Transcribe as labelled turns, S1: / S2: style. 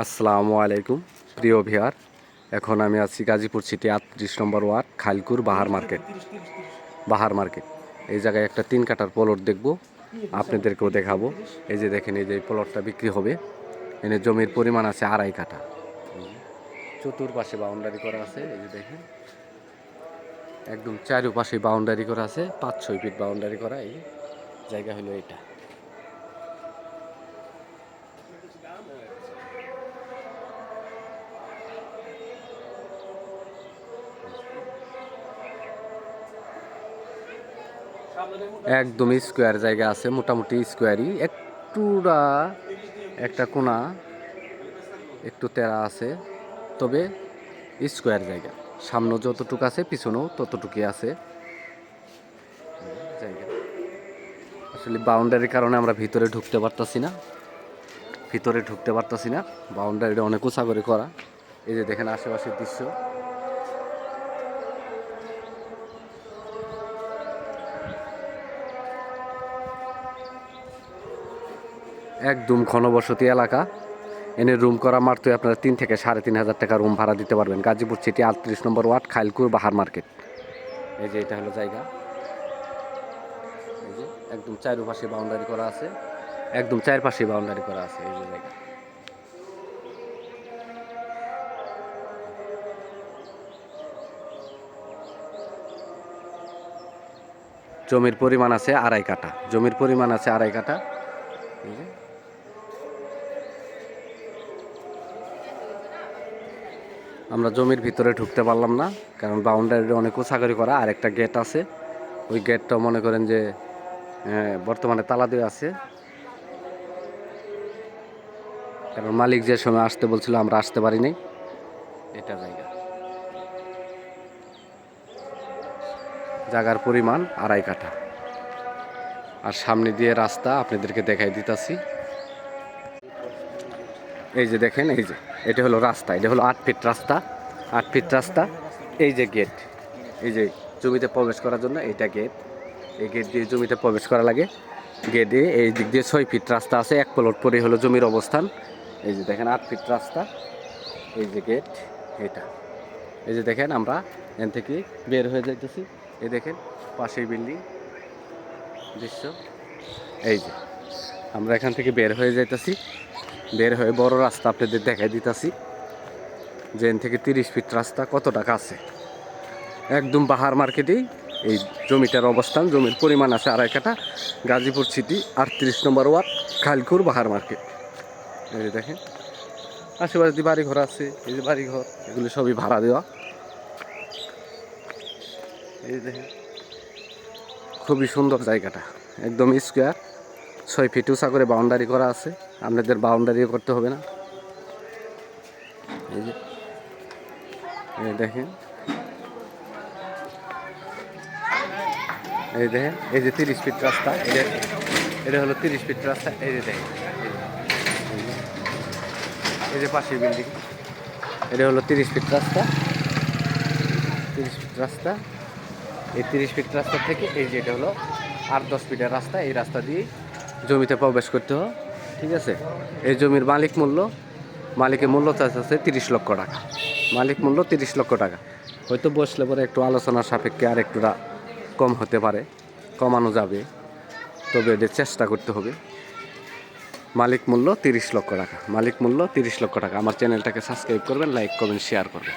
S1: আসসালামু আলাইকুম, প্রিয় ভিয়ার এখন আমি আছি গাজীপুর সিটি আটত্রিশ নম্বর ward, খালকুর Bahar market. Bahar market. এই জায়গায় একটা তিন কাটার প্লট দেখব, আপনাদেরকেও দেখাবো। এই যে দেখেন, এই যে প্লটটা বিক্রি হবে। এনে জমির পরিমাণ আছে আড়াই কাটা চতুর্পাশে বাউন্ডারি করা আছে, এই যে দেখেন। একদম চারুপাশে বাউন্ডারি করা আছে, পাঁচ ছয় ফিট বাউন্ডারি করা, এই জায়গা হলো এটা। একদম স্কোয়ার জায়গা আছে, মোটামুটি স্কোয়ারই একটুটা একটা কোনা, একটু তেরা আছে, তবে স্কোয়ার জায়গা। সামনে যতটুকু আছে, পিছনেও ততটুকুই আছে। জায়গা। আসলে বাউন্ডারির কারণে আমরা ভিতরে ঢুকতে পারতাছি না। ভিতরে ঢুকতে পারতাছি না। বাউন্ডারিটা অনেক উঁচা করে করা। এই যে দেখেন আশেপাশের দৃশ্য। একদম ঘনবসতি এলাকা। এনে রুম করা মারতে আপনারা তিন থেকে সাড়ে তিন হাজার টাকা রুম ভাড়া দিতে পারবেন। গাজীপুর সিটি আটত্রিশ নম্বর ওয়ার্ড খাইলকুর বাহার মার্কেট। এই যে এটা হলো জায়গা। এই যে একদম চারপাশে বাউন্ডারি করা আছে। একদম চারপাশে বাউন্ডারি করা আছে এই যে জায়গা। জমির পরিমাণ আছে আড়াই কাটা জমির পরিমাণ আছে আড়াই কাটা এই যে আমরা জমির ভিতরে ঢুকতে পারলাম না কারণ বাউন্ডারি অনেক উঁচাগরি করা আর একটা গেট আছে। ওই গেটটা মনে করেন যে আহ, বর্তমানে তালা দিয়ে আছে। কারণ মালিক যে সময় আসতে বলছিল আমরা আসতে পারিনি এটা জায়গা। জায়গার পরিমাণ আড়াই কাঠা। আর সামনে দিয়ে রাস্তা আপনাদেরকে দেখাই দিতাছি। এই যে দেখেন এই যে। এটা হলো রাস্তা, এটা হলো আট ফিট রাস্তা, আট ফিট রাস্তা, এই যে গেট এই যে জমিতে প্রবেশ করার জন্য এইটা গেট এই গেট দিয়ে জমিতে প্রবেশ করা লাগে গেটে এই দিক দিয়ে ছয় ফিট রাস্তা আছে, এক প্লট পরে হলো জমির অবস্থান, এই যে দেখেন আট ফিট রাস্তা, এই যে গেট এটা, এই যে দেখেন আমরা এখান থেকে বের হয়ে যাইতেছি, এই দেখেন পাশেই বিল্ডিং দৃশ্য, এই যে আমরা এখান থেকে বের হয়ে যাইতেছি বের হয়ে বড় রাস্তা আপনাদের দেখাই দিতেছি। জেন থেকে তিরিশ ফিট রাস্তা কত টাকা আছে? একদম বাহার মার্কেটেই এই জমিটার অবস্থান, জমির পরিমাণ আছে আড়াই কাটা গাজীপুর সিটি, আটত্রিশ নম্বর ওয়ার্ড, খালকুর বাহার মার্কেট। এই দেখেন, আশেপাশে দিয়ে বাড়িঘর আছে, এই যে বাড়িঘর, এগুলো সবই ভাড়া দেওয়া। এই যে দেখেন, খুবই সুন্দর জায়গাটা, একদম স্কোয়ার ছয় ফিট উঁচা করে বাউন্ডারি করা আছে। আপনাদের বাউন্ডারিও করতে হবে না। এই যে, এই দেখেন। এই দেখেন, এই যে তিরিশ ফিট রাস্তা এটা হলো তিরিশ ফিট রাস্তা, এই যে দেখেন। এই যে পাশের বিল্ডিং এটা হলো তিরিশ ফিট রাস্তা। তিরিশ ফিট রাস্তা, এই তিরিশ ফিট রাস্তা থেকে এই যে এটা হলো আট দশ ফিটের রাস্তা, এই রাস্তা দিয়ে জমিতে প্রবেশ করতে হয়, ঠিক আছে? এই জমির মালিক মূল্য, মালিকের মূল্য চাচ্ছে তিরিশ লক্ষ টাকা। মালিক মূল্য তিরিশ লক্ষ টাকা। হয়তো বসলে পরে একটু আলোচনার সাপেক্ষে আর একটুটা কম হতে পারে, কমানো যাবে। তবে এদের চেষ্টা করতে হবে। মালিক মূল্য তিরিশ লক্ষ টাকা, মালিক মূল্য তিরিশ লক্ষ টাকা। আমার চ্যানেলটাকে সাবস্ক্রাইব করবেন, লাইক করবেন শেয়ার করবেন।